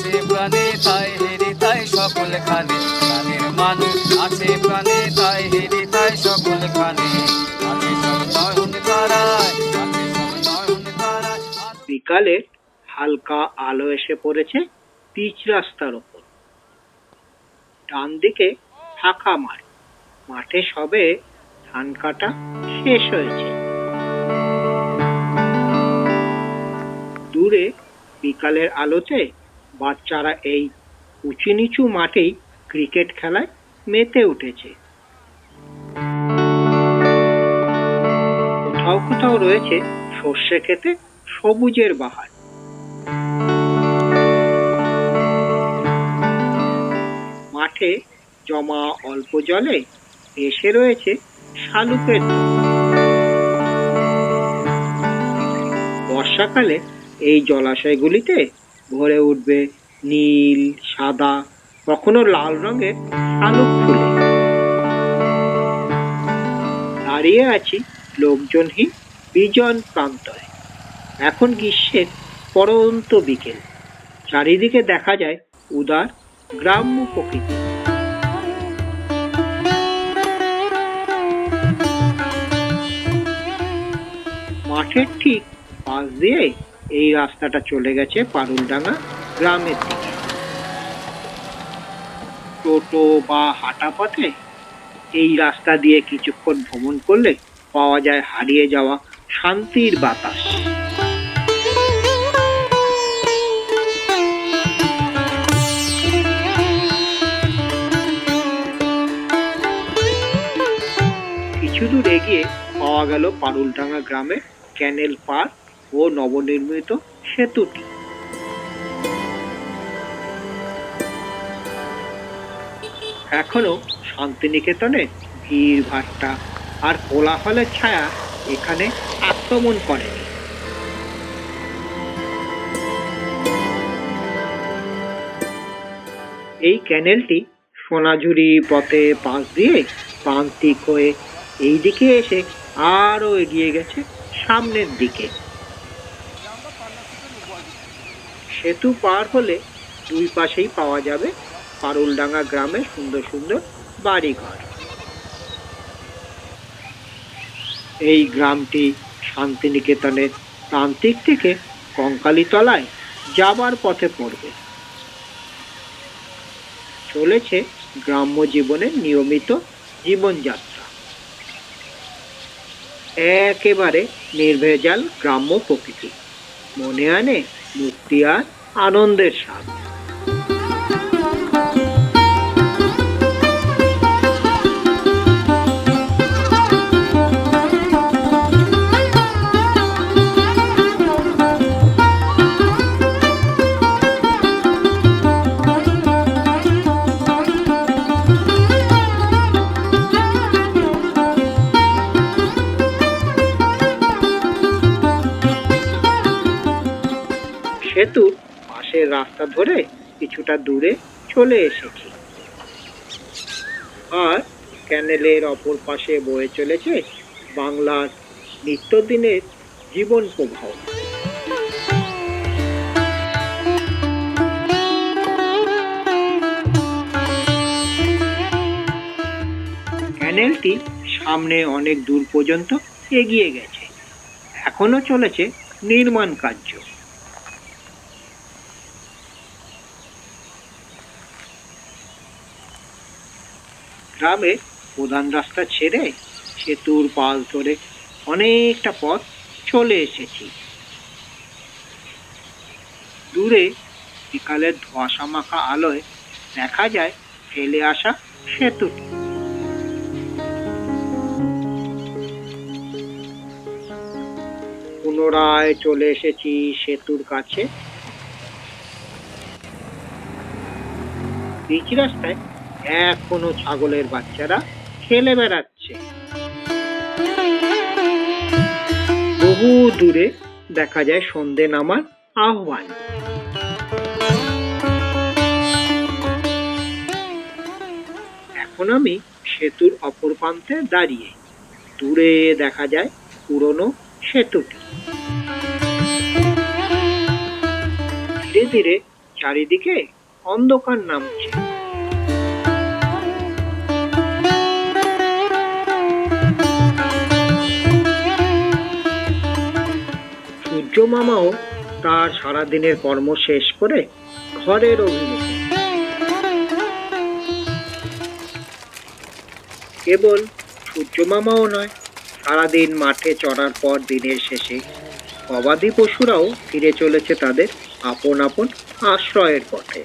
আছে প্রাণে, তাই হেরি তাই সকল খানে। প্রাণের মানুষ আছে প্রাণে, তাই হেরি তাই সকল খানে। বিকালে হালকা আলো এসে পড়েছে পিচ রাস্তার ওপর। ডান দিকে ফাঁকা মাঠ। মাঠে সবে ধান কাটা শেষ হয়েছে। দূরে বিকালের আলোতে বাচ্চারা এই উঁচু নিচু মাঠেই ক্রিকেট খেলায় মেতে উঠেছে। কোথাও কোথাও রয়েছে সর্ষে খেতে সবুজের বাহার। মাঠে জমা অল্প জলে এসে রয়েছে শালুকের বর্ষাকালে এই জলাশয়গুলিতে ভরে উঠবে নীল, সাদা, কখনো লাল রঙের শালুক ফুলে। দাঁড়িয়ে আছি লোকজনহীন বিজন প্রান্তরে। এখন গ্রীষ্মের পরন্ত বিকেল। চারিদিকে দেখা যায় উদার গ্রাম্য প্রকৃতি। মাঠের ঠিক পাশ দিয়ে এই রাস্তাটা চলে গেছে পারুলডাঙ্গা গ্রামের দিকে। টোটো বা হাঁটা পথে এই রাস্তা দিয়ে কিছুক্ষণ ভ্রমণ করলে পাওয়া যায় হারিয়ে যাওয়া শান্তির বাতাস। কিছু দূর এগিয়ে পাওয়া গেল পারুলডাঙ্গা গ্রামে ক্যানেল পার ও নবনির্মিত সেতুটি। এখনও শান্তিনিকেতনে ভিড় ভাট্টা আর কোলাহলের ছায়া এখানে আক্রমণ করেনি। এই ক্যানেলটি সোনাঝুরি পথে পাশ দিয়ে প্রান্তিক হয়ে এই দিকে এসে আরও এগিয়ে গেছে সামনের দিকে। সেতু পার হলে দুই পাশেই পাওয়া যাবে পারুলডাঙ্গা গ্রামে সুন্দর সুন্দর বাড়িঘর। এই গ্রামটি শান্তিনিকেতনের প্রান্তিক থেকে কঙ্কালীতলায় যাবার পথে পড়বে। চলেছে গ্রাম্য জীবনের নিয়মিত জীবনযাত্রা। একেবারে নির্ভেজাল গ্রাম্য প্রকৃতি। মনে আনে মুক্তি আর আনন্দের স্বাদ। সেতুর পাশের রাস্তা ধরে কিছুটা দূরে চলে এসেছি। আর ক্যানেলের অপর পাশে বয়ে চলেছে বাংলার নিত্যদিনের জীবন প্রবাহ। ক্যানেলটি সামনে অনেক দূর পর্যন্ত এগিয়ে গেছে। এখনও চলেছে নির্মাণ কার্য। গ্রামে প্রধান রাস্তা ছেড়ে সেতুর পাশ ধরে অনেকটা পথ চলে এসেছি। দূরে বিকালের ধোঁয়াশা মাখা আলোয় দেখা যায় ফেলে আসা সেতুটি। পুনরায় চলে এসেছি সেতুর কাছে। পিচ রাস্তায় এখনও ছাগলের বাচ্চারা খেলে বেড়াচ্ছে। বহু দূরে দেখা যায় সন্ধে নামার আহ্বান। এখন আমি সেতুর অপর প্রান্তে দাঁড়িয়ে। দূরে দেখা যায় পুরনো সেতুটি। ধীরে ধীরে চারিদিকে অন্ধকার নামছে। সূর্য মামাও তার সারাদিনের কর্ম শেষ করে ঘরের অভিমুখে। কেবল সূর্য মামাও নয়, সারাদিন মাঠে চড়ার পর দিনের শেষে গবাদি পশুরাও ফিরে চলেছে তাদের আপন আপন আশ্রয়ের পথে।